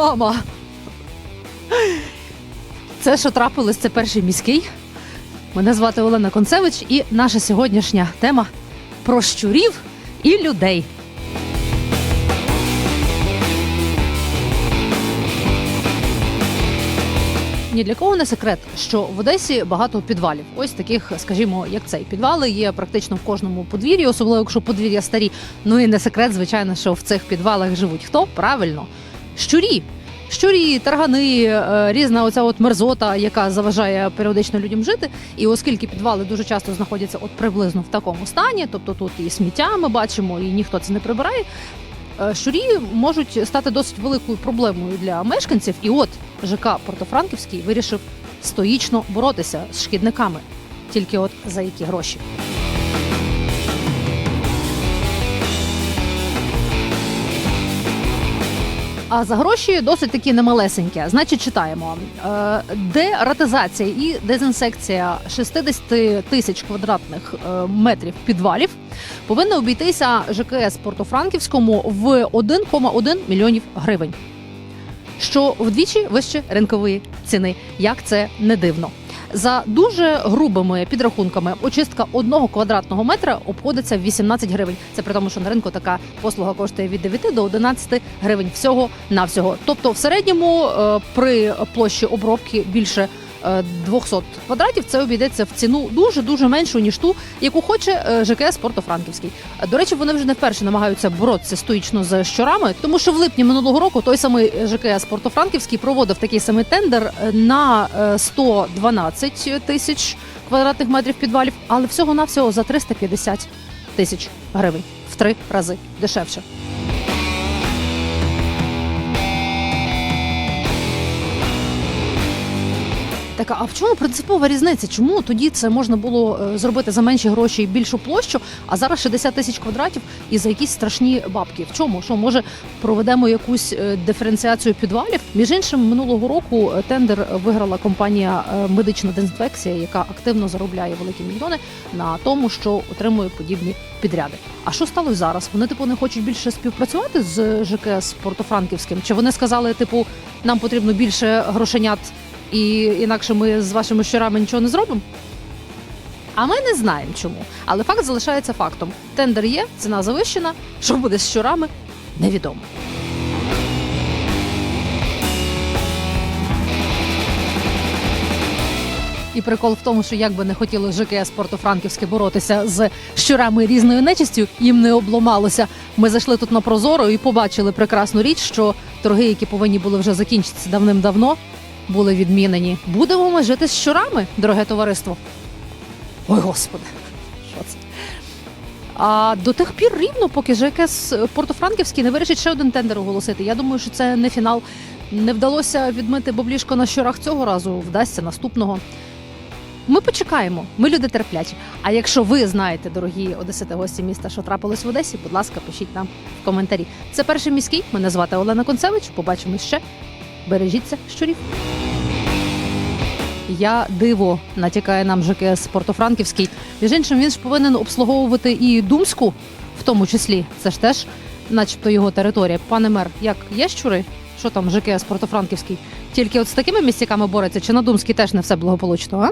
Мама! Це, що трапилось, це перший міський. Мене звати Олена Концевич, і наша сьогоднішня тема про щурів і людей. Ні для кого не секрет, що в Одесі багато підвалів. Ось таких, скажімо, як цей підвали є практично в кожному подвір'ї, особливо якщо подвір'я старі. Ну і не секрет, звичайно, що в цих підвалах живуть хто правильно? Щурі. Щурі, таргани, е, різна оця от мерзота, яка заважає періодично людям жити. І оскільки підвали дуже часто знаходяться от приблизно в такому стані, тобто тут і сміття ми бачимо, і ніхто це не прибирає. е, Щурі можуть стати досить великою проблемою для мешканців. І от ЖК Портофранківський вирішив стоїчно боротися з шкідниками. Тільки от за які гроші. А за гроші досить такі немалесенькі. Значить, читаємо Е, дератизація і дезінсекція 60 тисяч квадратних е, метрів підвалів повинна обійтися ЖКС Портофранківському в 1,1 мільйонів гривень, що вдвічі вище ринкової ціни. Як це не дивно. За дуже грубими підрахунками, очистка одного квадратного метра обходиться в 18 гривень. Це при тому, що на ринку така послуга коштує від 9 до 11 гривень всього навсього. Тобто, в середньому е, при площі обробки більше 200 квадратів це обійдеться в ціну дуже дуже меншу ніж ту, яку хоче е, ЖКС Портофранківський. Е, До речі, вони вже не вперше намагаються боротися стоїчно з щурами, тому що в липні минулого року той самий ЖКС Портофранківський проводив такий самий тендер е, на е, 112 тисяч квадратних метрів підвалів, але всього навсього за 350 тисяч гривень в три рази дешевше. Так, а в чому принципова різниця? Чому тоді це можна було е, зробити за менші гроші і більшу площу, а зараз 60 тисяч квадратів і за якісь страшні бабки? В чому? Що може проведемо якусь е, диференціацію підвалів? Між іншим, минулого року е, тендер виграла компанія медична дезінфекція, яка активно заробляє великі мільйони на тому, що отримує подібні підряди. А що сталося зараз? Вони типу не хочуть більше співпрацювати з ЖКС Портофранківським? Чи вони сказали, типу, нам потрібно більше грошенят? І інакше ми з вашими щурами нічого не зробимо. А ми не знаємо чому. Але факт залишається фактом: тендер є, ціна завищена. Що буде з щурами, невідомо. І прикол в тому, що як би не хотіло ЖКС Портофранківське боротися з щурами різною нечистю, їм не обломалося. Ми зайшли тут на прозоро і побачили прекрасну річ, що торги, які повинні були вже закінчитися давним-давно, були відмінені. Будемо ми жити з щурами, дороге товариство. Ой, господи, що це? А до тих пір рівно, поки ЖКС Портофранківський не вирішить ще один тендер оголосити. Я думаю, що це не фінал. Не вдалося відмити баблішко на щурах цього разу, вдасться наступного. Ми почекаємо, ми люди терплячі. А якщо ви знаєте, дорогі одесити гості міста, що трапилось в Одесі, будь ласка, пишіть нам в коментарі. Це перший міський. Мене звати Олена Концевич. Побачимось ще. Бережіться щурів. Я диво натякає нам ЖКС Портофранківський. Між іншим, він ж повинен обслуговувати і Думську, в тому числі. Це ж теж, начебто, його територія. Пане мер, як є щури? Що там ЖКС Портофранківський? Тільки от з такими містяками бореться, чи на Думській теж не все благополучно, а?